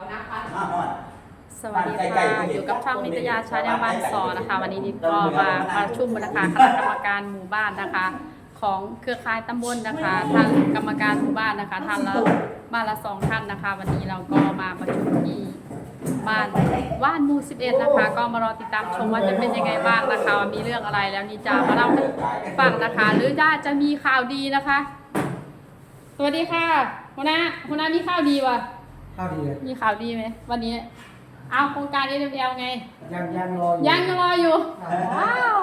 มาฮอด สวัสดีค่ะอยู่กับช่องนิตยาชาแนลบ้านซอนะคะ วันนี้นิดก็มาประชุมนะคะคณะกรรมการหมู่บ้านนะคะ ของเครือข่ายตำบลนะคะท่านกรรมการหมู่บ้านนะคะท่านละบ้านละสองท่านนะคะ วันนี้เราก็มาประชุมที่บ้านว่านหมู่11นะคะ ก็มารอติดตามชมว่าจะเป็นยังไงบ้างนะคะว่ามีเรื่องอะไรแล้วนี่จะมาเล่าให้ฟังนะคะ หรือจะจะมีข่าวดีนะคะ สวัสดีค่ะหัวหน้าหัวหน้ามีข่าวดีวะ ข้าวดีเลยมีข่าวดีไหมวันนี้ เอาโครงการ s m l ไง ยังยังรออยู่ยังรออยู่ ว้าว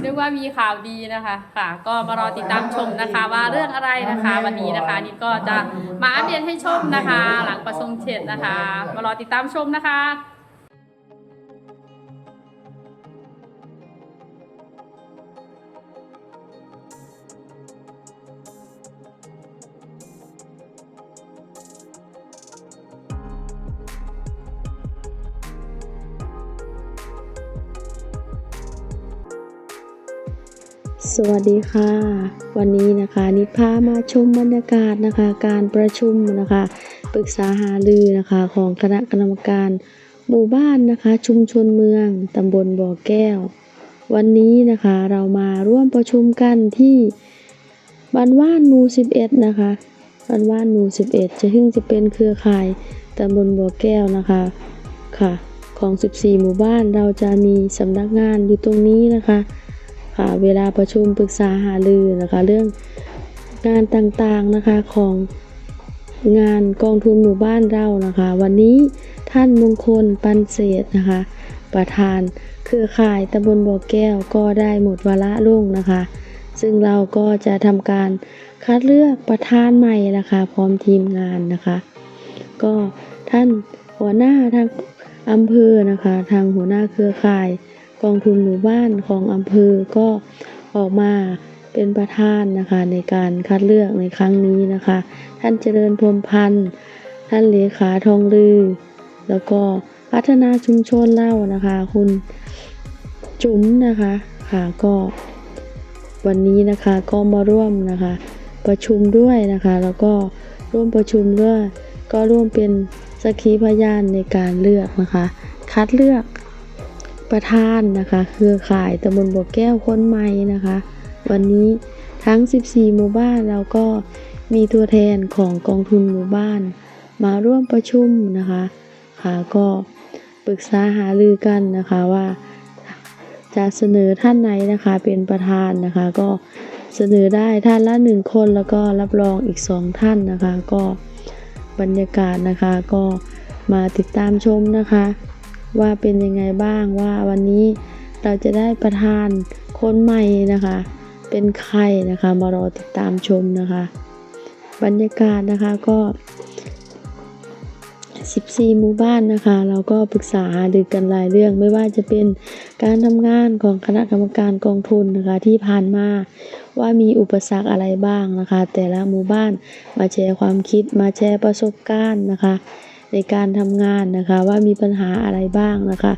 เรียกว่ามีข่าวดีนะคะ ค่ะ ก็มารอติดตามชมนะคะ ว่าเรื่องอะไรนะคะ วันนี้นะคะนี่ก็จะมาอัปเดตให้ชมนะคะ หลังประชุมเสร็จนะคะ มารอติดตามชมนะคะ สวัสดีค่ะ วันนี้นะคะนิพามาชมบรรยากาศนะคะ การประชุมนะคะปรึกษาหารือนะคะของคณะกรรมการหมู่บ้านนะคะ ชุมชนเมืองตำบลบ่อแก้ว วันนี้นะคะเรามาร่วมประชุมกันที่บ้านว่านหมู่11 นะคะบ้านว่านหมู่11 จะซึ่งจะเป็นเครือข่ายตำบลบ่อแก้วนะคะค่ะ ของ 14 หมู่บ้านเราจะมีสำนักงานอยู่ตรงนี้นะคะ ค่ะเวลาประชุมปรึกษาหารือนะคะเรื่องงานต่างๆนะคะของงานกองทุนหมู่บ้านเรานะคะ วันนี้ท่านมงคลปันเศษนะคะ ประธานเครือข่ายตำบลบ่อแก้วก็ได้หมดวาระลงนะคะ ซึ่งเราก็จะทำการคัดเลือกประธานใหม่นะคะ พร้อมทีมงานนะคะ ก็ท่านหัวหน้าทางอำเภอนะคะ ทางหัวหน้าเครือข่าย กองทุนหมู่บ้านของอำเภอก็ออกมาเป็นประธานนะคะในการคัดเลือกในครั้งนี้นะคะ ท่านเจริญพรมพันธ์ ท่านเลขาทองลือ แล้วก็พัฒนาชุมชนเล่านะคะ คุณจุ๋มนะคะค่ะก็วันนี้นะคะก็มาร่วมนะคะ ประชุมด้วยนะคะ แล้วก็ร่วมประชุมด้วยก็ร่วมเป็นสักขีพยานในการเลือกนะคะ คัดเลือก ประธานนะคะ เครือข่ายตำบลบัวแก้วคนใหม่นะคะ วันนี้ทั้ง 14 หมู่บ้านเราก็มีตัวแทนของกองทุนหมู่บ้าน มาร่วมประชุมนะคะค่ะก็ปรึกษาหารือกันนะคะว่า จะเสนอท่านไหนนะคะเป็นประธานนะคะ ก็เสนอได้ท่านละหนึ่งคนแล้วก็รับรองอีกสองท่านนะคะ ก็บรรยากาศนะคะก็มาติดตามชมนะคะ ว่าเป็นยังไงบ้างว่าวันนี้เราจะได้ประธานคนใหม่นะคะ เป็นใครนะคะมารอติดตามชมนะคะ บรรยากาศนะคะก็ 14 หมู่บ้านนะคะ เราก็ปรึกษาหารือกันหลายเรื่องไม่ว่าจะเป็นการทำงานของคณะกรรมการกองทุนนะคะที่ผ่านมาว่ามีอุปสรรคอะไรบ้างนะคะ แต่ละหมู่บ้านมาแชร์ความคิดมาแชร์ประสบการณ์นะคะ ในการทำงานนะคะว่ามีปัญหาอะไรบ้างนะคะ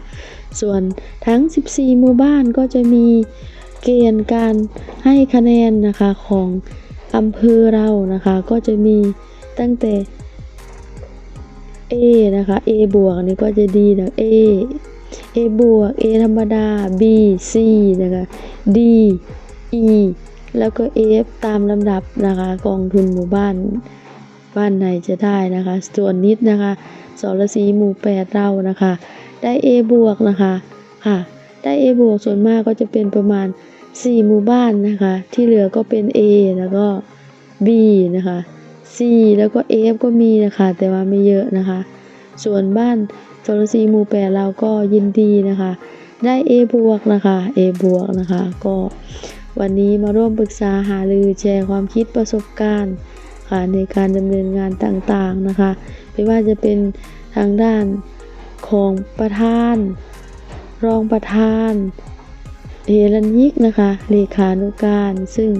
ส่วนทั้ง 14 หมู่บ้านก็จะมีเกณฑ์การให้คะแนนนะคะของอำเภอเรานะคะก็จะมีตั้งแต่ A นะคะ A บวกนี่ก็จะดีนะ A A บวก A ธรรมดา B C นะคะ D E แล้วก็ F ตามลำดับนะคะกองทุนหมู่บ้าน บ้านไหนจะได้นะคะ ส่วนนิดนะคะสรสีหมู่แปดเรานะคะ ได้ A บวกนะคะค่ะ ได้ A บวกส่วนมากก็จะเป็นประมาณ 4 หมู่บ้านนะคะ ที่เหลือก็เป็น A แล้วก็ B นะคะ C แล้วก็ F ก็มีนะคะ แต่ว่าไม่เยอะนะคะ ส่วนบ้านสรสีหมู่แปดเราก็ยินดีนะคะได้ A บวกนะคะ A บวกนะคะ ก็วันนี้มาร่วมปรึกษาหารือแชร์ความคิดประสบการณ์ ค่ะในการดำเนินงานต่างๆนะคะไม่ว่าจะเป็นทางด้านของประธาน รองประธานเฮรัญยิกนะคะเลขานุการซึ่ง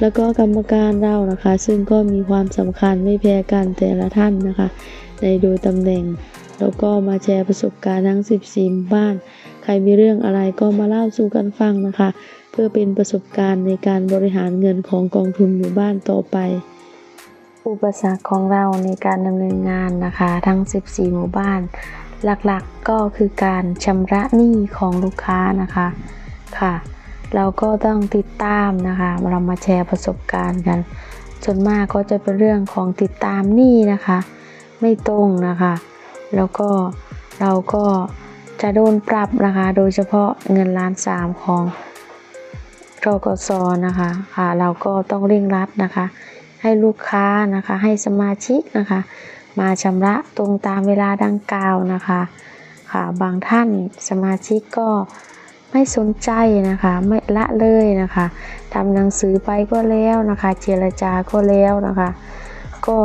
แล้วก็กรรมการเรานะคะ ซึ่งก็มีความสำคัญไม่แพ้กันแต่ละท่านนะคะ ในโดยตำแหน่ง แล้วก็มาแชร์ประสบการณ์ทั้ง 14 บ้าน ใครมีเรื่องอะไรก็มาเล่าสู่กันฟังนะคะ เพื่อเป็นประสบการณ์ในการบริหารเงินของกองทุนหมู่บ้านต่อไป อุปสรรคของเราในการดำเนินงานนะคะ ทั้ง 14 หมู่บ้าน หลักๆก็คือการชำระหนี้ของลูกค้านะคะค่ะ เราก็ต้องติดตามนะคะ เรามาแชร์ประสบการณ์กันส่วนมากก็จะเป็นเรื่องของติดตามหนี้นะคะ ไม่ตรงนะคะ แล้วก็เราก็จะโดนปรับนะคะ โดยเฉพาะเงินล้านสามของรกสนะคะค่ะ เราก็ต้องเร่งรัดนะคะ ให้ลูกค้านะคะ ให้สมาชิกนะคะ มาชำระตรงตามเวลาดังกล่าวนะคะค่ะบางท่านสมาชิกก็ไม่สนใจนะคะ ไม่ละเลยนะคะทำหนังสือไปก็แล้วนะคะ เจรจาก็แล้วนะคะ ก็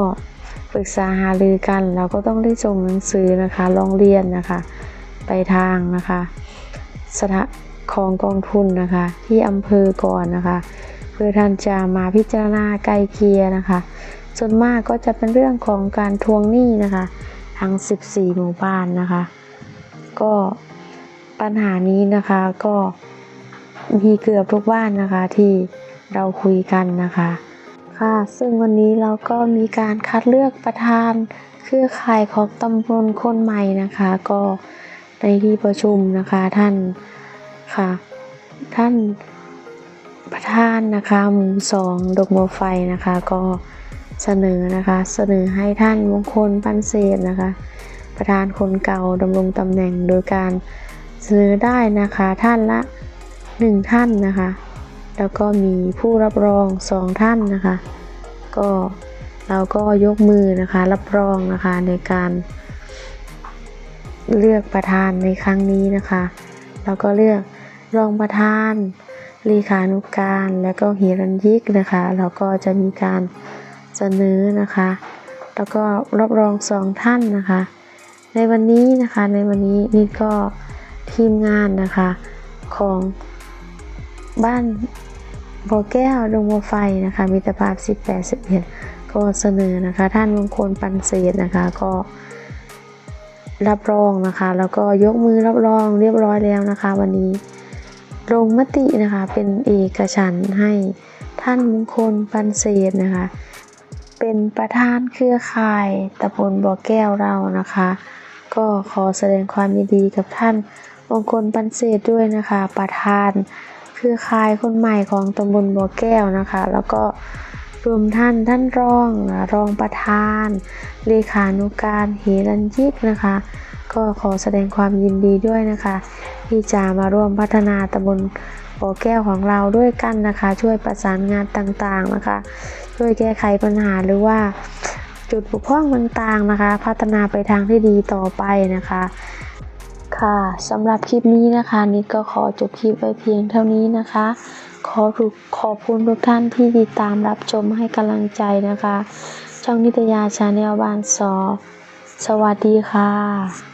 ปรึกษาหารือกัน เราก็ต้องได้ส่งหนังสือนะคะลองเรียนนะคะ ไปทางนะคะสถาของกองทุนนะคะ ที่อำเภอก่อนนะคะ พื่อท่านจะมาพิจารณาไกลเกลียนะคะ ส่วนมากก็จะเป็นเรื่องของการทวงหนี้นะคะ ทั้ง 14 หมู่บ้านนะคะ ก็ปัญหานี้นะคะก็มีเกือบทุกบ้านนะคะที่เราคุยกันนะคะ ค่ะซึ่งวันนี้เราก็มีการคัดเลือกประธานเครือข่ายของตำบลคนใหม่นะคะ ก็ในที่ประชุมนะคะท่านค่ะ ท่าน ประธานนะคะหมู่สองดกบัวไฟนะคะ ก็เสนอนะคะ เสนอให้ท่านมงคลปันเศษนะคะ ประธานคนเก่าดำรงตำแหน่งโดยการเสนอได้นะคะท่านละหนึ่งท่านนะคะ แล้วก็มีผู้รับรองสองท่านนะคะ ก็เราก็ยกมือนะคะรับรองนะคะในการเลือกประธานในครั้งนี้นะคะ แล้วก็เลือกรองประธาน เลขานุการและก็หิรัญยิกนะคะเราก็จะมีการเสนอนะคะ แล้วก็รับรองสองท่านนะคะ ในวันนี้นะคะในวันนี้นี่ก็ทีมงานนะคะของบ้านบัวแก้วดงบัวไฟนะคะมิตรภาพ 18 11 ก็เสนอนะคะท่านมงคลปันเศษนะคะก็รับรองนะคะ แล้วก็ยกมือรับรองเรียบร้อยแล้วนะคะ วันนี้ ลงมตินะคะเป็นเอกฉันท์ให้ท่านมงคลปันเศษนะคะ เป็นประธานเครือข่ายตำบลบ่อแก้วเรานะคะ ก็ขอแสดงความยินดีกับท่านมงคลปันเศษด้วยนะคะ ประธานเครือข่ายคนใหม่ของตำบลบ่อแก้วนะคะ แล้วก็รวมท่านท่านรองรองประธานเลขานุการเฮรันยิกนะคะ ก็ขอแสดงความยินดีด้วยนะคะ ที่จะมาร่วมพัฒนาตำบลบ่อแก้วของเราด้วยกันนะคะ ช่วยประสานงานต่างๆนะคะ ช่วยแก้ไขปัญหาหรือว่า จุดบกพร่องต่างๆนะคะ พัฒนาไปทางที่ดีต่อไปนะคะ ค่ะสำหรับคลิปนี้นะคะนิดก็ขอจบคลิปไว้เพียงเท่านี้นะคะ ขอถูกขอบคุณทุกท่านที่ติดตามรับชมให้กำลังใจนะคะ ช่องนิตยาชาแนลบ้านซอสวัสดีค่ะ